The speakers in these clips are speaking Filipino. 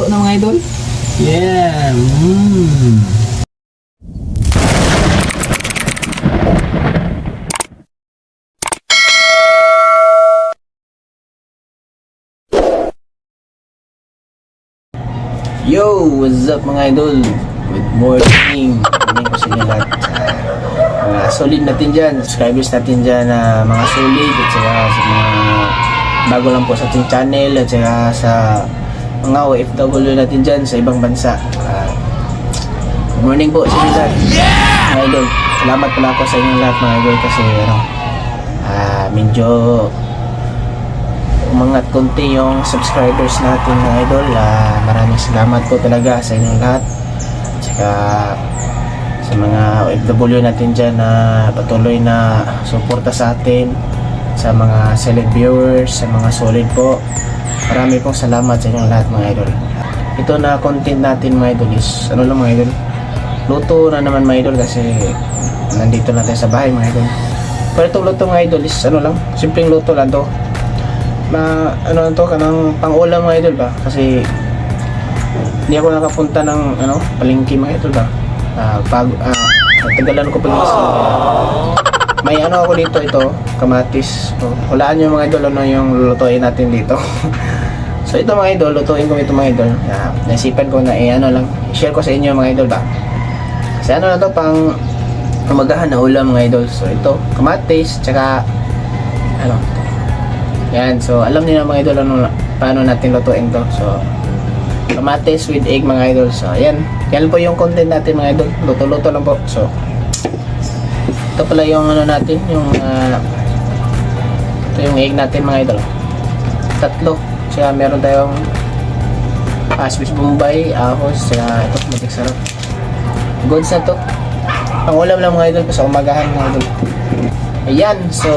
luto na mga idol. Yeah. Mm. Yo, what's up mga idol? Good morning. Morning ko sa inyo lahat. Ah, mga solid natin dyan, subscribers natin dyan na mga solid at saka sa mga bago lang po sa ating channel at saka sa mga OFW natin dyan sa ibang bansa. Ah, good morning po sa inyo lahat. Mga idol, salamat pala ako sa inyong lahat mga idol kasi ano, ah, medyo umangat konti yung subscribers natin mga idol. Ah, maraming salamat po talaga sa inyong lahat. Tsaka sa mga OFW natin dyan na patuloy na suporta sa atin sa mga select viewers, sa mga solid po. Marami pong salamat sa inyong lahat mga idol. Ito na content natin mga idol is ano lang mga idol. Luto na naman mga idol kasi nandito na tayo sa bahay mga idol. Pero itong luto mga idol is ano lang, simpleng luto lang to ma ano to kanang pang-ulam mga idol ba kasi hindi ako nakapunta ng ano palengke mga idol ba ah pag ah tagalan ko pag may ano ako dito ito kamatis so, hulaan nyo mga idol ano yung lulutuin natin dito so ito mga idol lutuin ko ito mga idol naisipan ko na eh ano lang share ko sa inyo mga idol ba kasi ano na to pang umagahan na ulam mga idol so ito kamatis tsaka ano yan, so alam niyo na mga idol ano, paano natin lutuin to. So, kamatis with egg mga idol. So, yan. Yan po yung content natin mga idol. Luto-luto lang po. So, ito pala yung ano natin, yung ah, ito yung egg natin mga idol. Tatlo. Kaya meron tayong asbis bombay, ahos, kaya ito, matik sarap. Goods na to. Ang ulam lang mga idol, sa umagahan mga idol. Ayan, so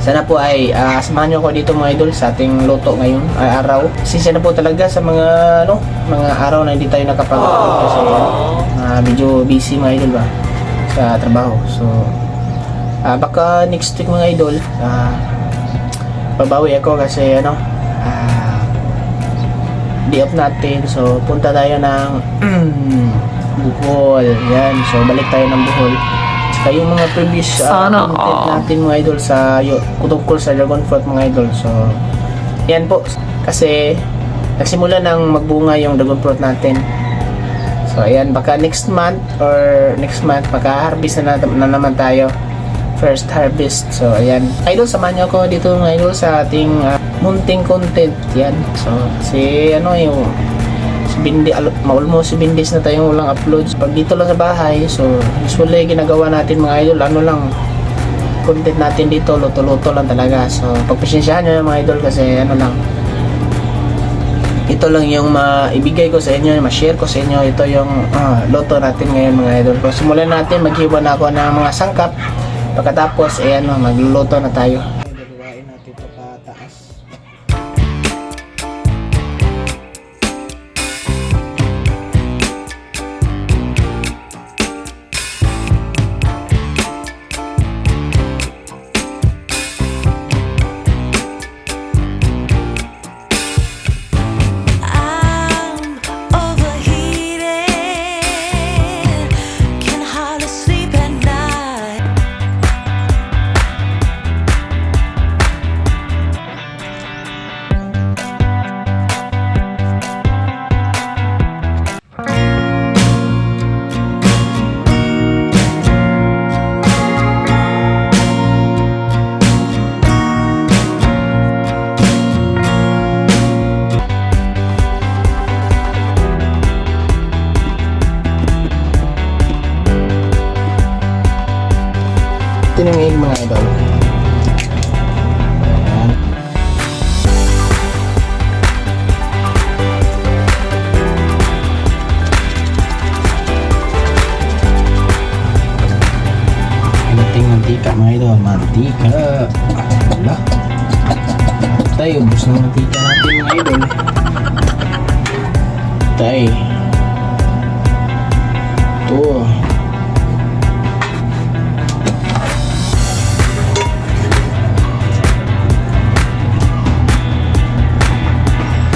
sana po ay ah, samahan niyo ako dito mga idol sa ating luto ngayon ay araw. Sisya na po talaga sa mga ano, mga araw na hindi tayo nakapag kasi ah, medyo busy mga idol ba sa trabaho. So ah, baka next week mga idol ah, babawi ako kasi ano ah, day off natin. So punta tayo ng Bohol. Yan. So balik tayo ng Bohol. Saka yung mga previous uh, Sana content natin mga idol sa yo- tungkol sa Dragon Fruit mga idol. So, yan po. Kasi, nagsimula nang magbunga yung Dragon Fruit natin. So, ayan. Baka next month or next month, maka-harvest na, na, naman tayo. First harvest. So, ayan. Idol, samahan niyo ako dito mga idol sa ating uh, munting content. Yan. So, si ano yung si Bindi, al- almost si Bindis na tayong walang upload. Pag dito lang sa bahay, so usually ginagawa natin mga idol, ano lang, content natin dito, luto-luto lang talaga. So, pagpasensyahan nyo mga idol kasi ano lang, ito lang yung maibigay ko sa inyo, ma-share ko sa inyo. Ito yung ah, luto natin ngayon mga idol. So, simulan natin, maghiwa na ako ng mga sangkap. Pagkatapos, eh ano, magluluto na tayo. Idol. Tayo. Ito.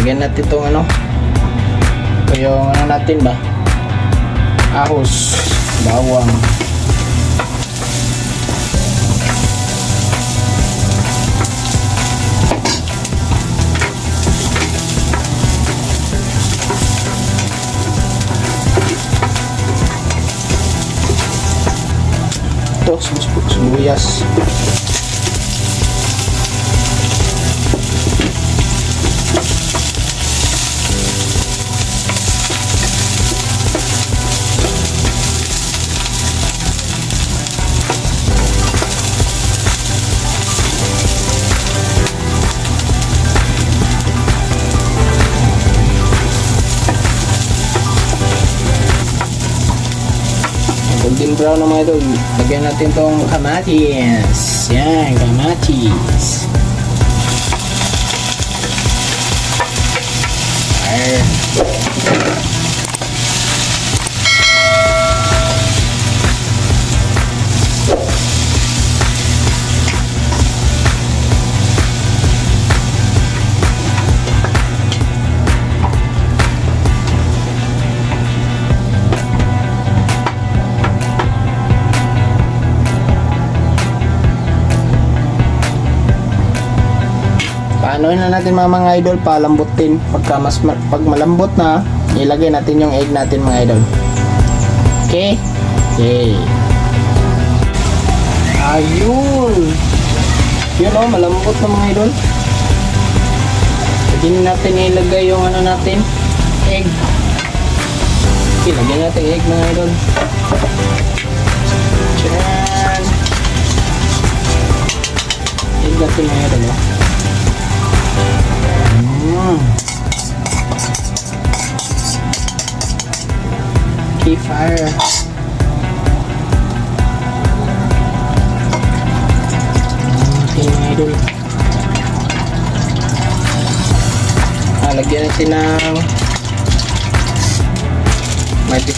Lagyan natin itong ano, Ito yung ano natin ba? Ahos, bawang. Sibuyas- Golden brown na mga idol. Lagyan natin tong kamatis. Yan, kamatis. Ayan. Paanoin na natin mga mga idol, palambutin. Pagka mas ma- pag malambot na, ilagay natin yung egg natin mga idol. Okay? Okay. Ayun! Yun oh, malambot na mga idol. Pwede na natin ilagay yung ano natin, egg. Lagyan natin egg mga idol.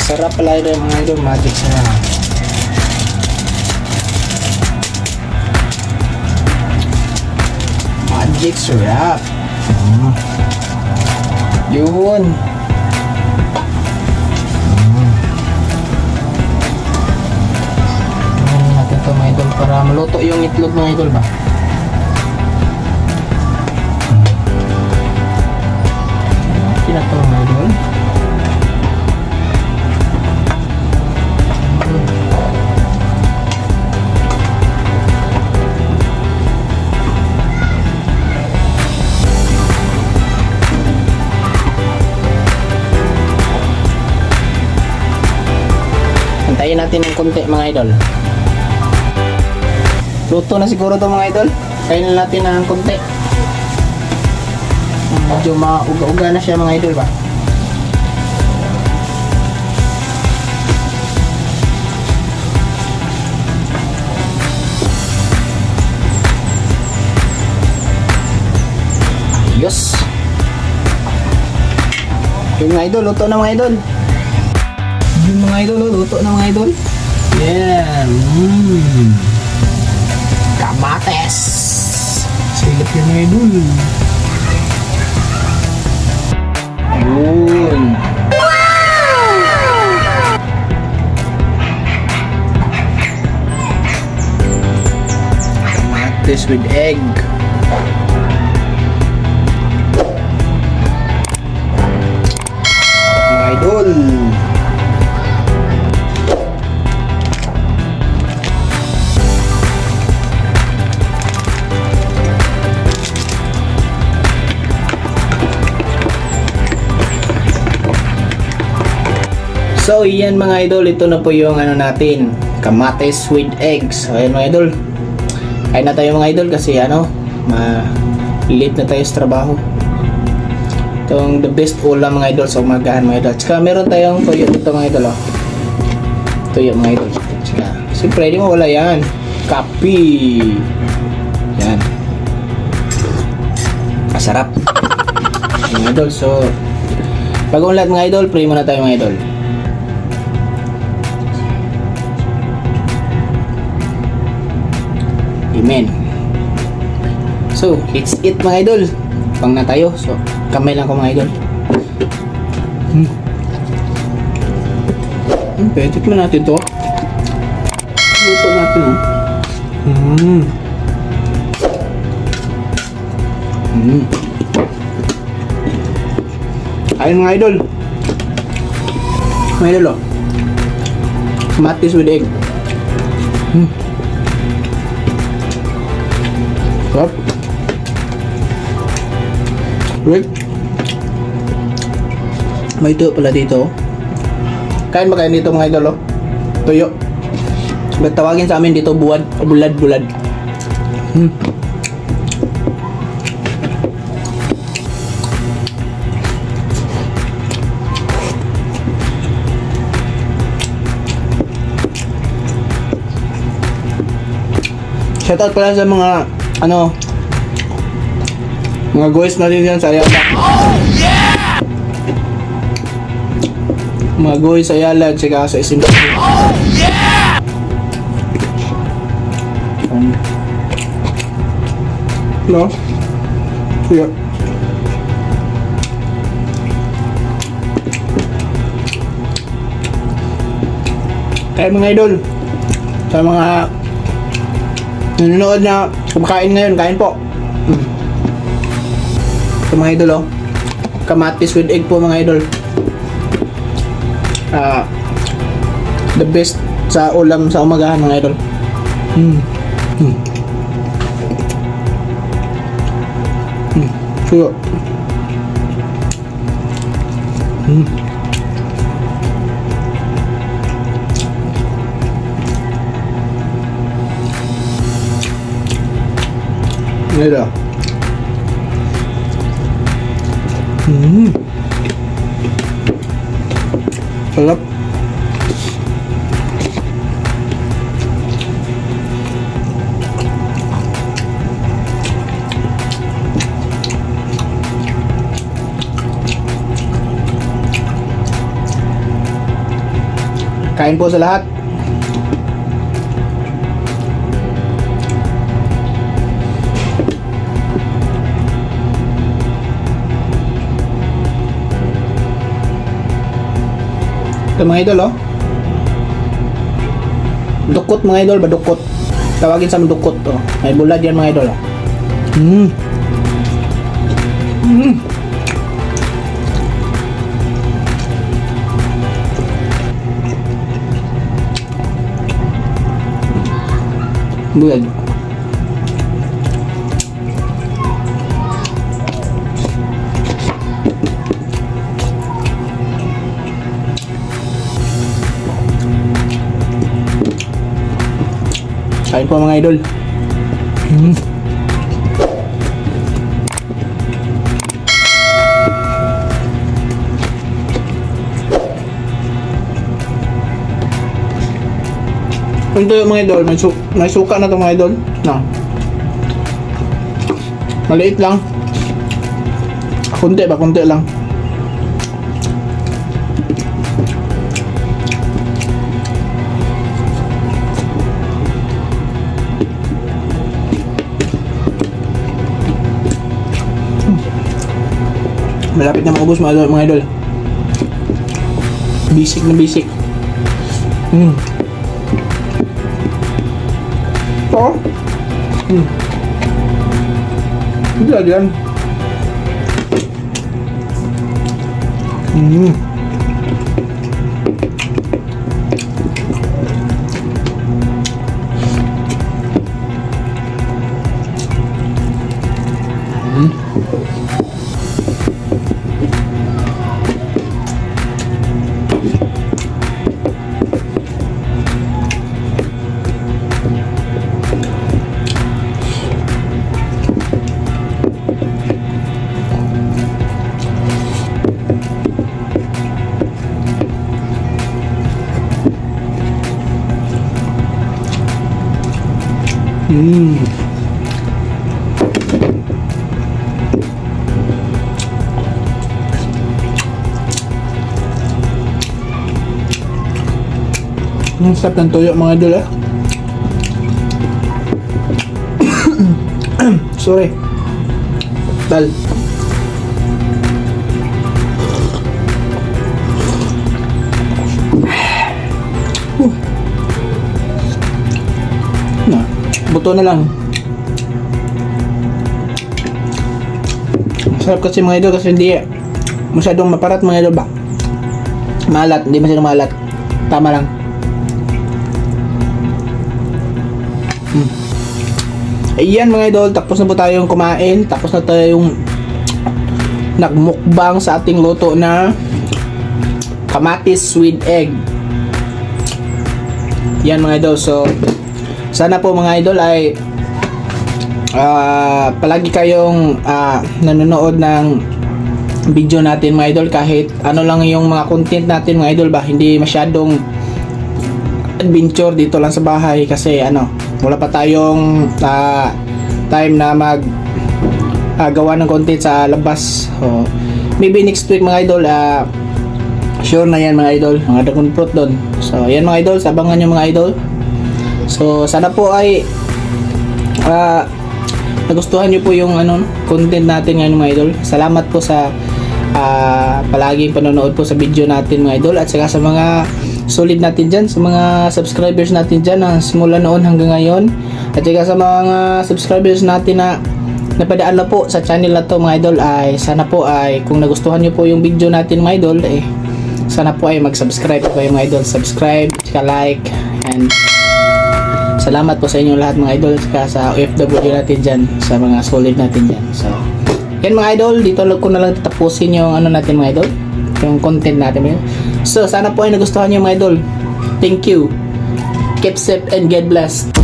Sarap pala ito mga idol. Magic sarap. Magic syrup. Mm. Yun. Mm. Ano natin to mga idol para maluto yung itlog mga idol ba? Okay Antayin natin ng konti mga idol. Luto na siguro to mga idol. Kainin natin ng konti. Medyo mauga-uga na siya mga idol ba? Ayos. Yung mga idol, luto na mga idol. Yung mga idol, oh, luto na mga idol. Yeah. Mm. Kamates. Silip yun mga idol. Yun. Kamates with egg. So, iyan mga idol, ito na po yung ano natin, kamates with eggs. So, ayan mga idol. Kain na tayo mga idol kasi ano, ma late na tayo sa trabaho. Itong the best ulam mga idol sa umagahan mga idol. Tsaka meron tayong tuyo dito mga idol. Oh. Tuyo mga idol. Tsaka, siyempre di mo wala yan. Kapi. Yan. Masarap. Mga idol, so lahat mga idol, pray muna tayo mga idol. Amen. So, let's eat mga idol. Pang na tayo. So, kamay lang ko mga idol. Hmm. Hmm, pwede tikman natin to. Luto natin oh. Mm. Mm. Ayun mga idol. Mga idol oh. Kamatis with egg. Mm. Right? May tuyo pala dito. oh. Kain ba kayo dito mga idol oh? Tuyo. Ba't tawagin sa amin dito buwad, bulad, bulad. Hmm. Shoutout pala sa mga ano mga guys natin yan sa Ayala. Mga guys sa Ayala at saka sa Isimba. Um, no? Yeah. Kaya mga idol, sa mga nanonood na kumakain ngayon, kain po. Sa mga idol, oh. Kamatis with egg po mga idol. Ah, the best sa ulam sa umagahan mga idol. Mm. Mm. Mm. Suyo. Mm. Ito. Mm. Sarap. Kain po sa lahat. Ito mga idol, oh. Dukot mga idol, ba dukot? Tawagin sa dukot, oh. May bulad yan mga idol, oh. Mm. Mm. Bulad. Kain po mga idol. Mm. Ito yung mga idol, may, su may suka na to mga idol. Na. Maliit lang. Kunti ba? Kunti lang. Malapit na maubos mga idol. Mga idol. Basic na basic. Mm. Oo. Hmm. Hindi lagi yan. Hmm. sarap ng toyo mga idol ah. Sorry. Dal. Uh. Buto na lang. Sarap kasi mga idol kasi hindi masyadong maparat mga idol ba? Maalat, hindi masyadong maalat. Tama lang. Ayan mga idol, tapos na po tayong kumain. Tapos na tayong nagmukbang sa ating luto na kamatis with egg. Yan mga idol. So, sana po mga idol ay ah, palagi kayong ah, nanonood ng video natin mga idol kahit ano lang yung mga content natin mga idol ba hindi masyadong adventure dito lang sa bahay kasi ano wala pa tayong ah, time na mag ah, gawa ng content sa labas. So, maybe next week mga idol ah, sure na yan mga idol. Mga dragon fruit doon. So yan mga idol sabangan nyo mga idol. So sana po ay ah, nagustuhan nyo po yung ano content natin ngayon mga idol. Salamat po sa ah, palaging panonood po sa video natin mga idol. At saka sa mga solid natin dyan. Sa mga subscribers natin dyan na simula noon hanggang ngayon. At saka sa mga subscribers natin na napadaan na po sa channel na to mga idol ay sana po ay kung nagustuhan nyo po yung video natin mga idol eh sana po ay mag-subscribe po kayo mga idol. Subscribe, saka like and salamat po sa inyo lahat mga idol saka sa OFW natin dyan sa mga solid natin dyan. So yan mga idol dito ko na lang tatapusin yung ano natin mga idol yung content natin idol. so sana po ay nagustuhan nyo mga idol. Thank you. Keep safe and get blessed